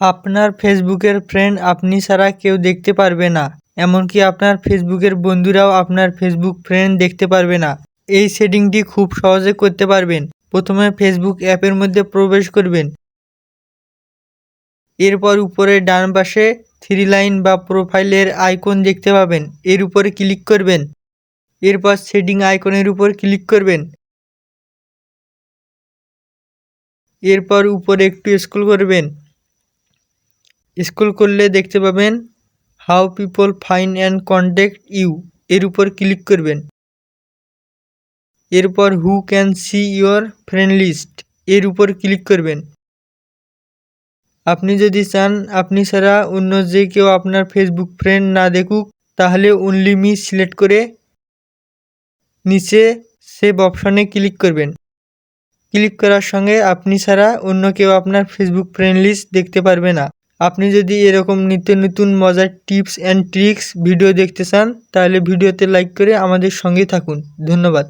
আপনার ফেসবুকের ফ্রেন্ড আপনি ছাড়া কেউ দেখতে পারবে না। এমনকি আপনার ফেসবুকের বন্ধুরাও আপনার ফেসবুক ফ্রেন্ড দেখতে পারবে না। এই সেটিংটি খুব সহজে করতে পারবেন। প্রথমে ফেসবুক অ্যাপের মধ্যে প্রবেশ করবেন। এরপর উপরে ডান পাশে থ্রি লাইন বা প্রোফাইলের আইকন দেখতে পাবেন। এর উপরে ক্লিক করবেন। এরপর সেটিং আইকনের উপর ক্লিক করবেন। এরপর উপরে একটু স্ক্রল করবেন। স্ক্রল করলে দেখতে পাবেন how people find and contact you. এর উপর ক্লিক করবেন। এরপর who can see your friend list. এর উপর ক্লিক করবেন। আপনি যদি চান, আপনি ছাড়া অন্য যে কেউ আপনার ফেসবুক ফ্রেন্ড না দেখুক, তাহলে অনলি মি সিলেক্ট করে নিচে সেভ অপশনে ক্লিক করবেন। ক্লিক করার সঙ্গে আপনি ছাড়া অন্য কেউ আপনার ফেসবুক ফ্রেন্ড লিস্ট দেখতে পারবে না। আপনি যদি এরকম নিত্য নতুন মজার টিপস অ্যান্ড ট্রিক্স ভিডিও দেখতে চান, তাহলে ভিডিওতে লাইক করে আমাদের সঙ্গে থাকুন। ধন্যবাদ।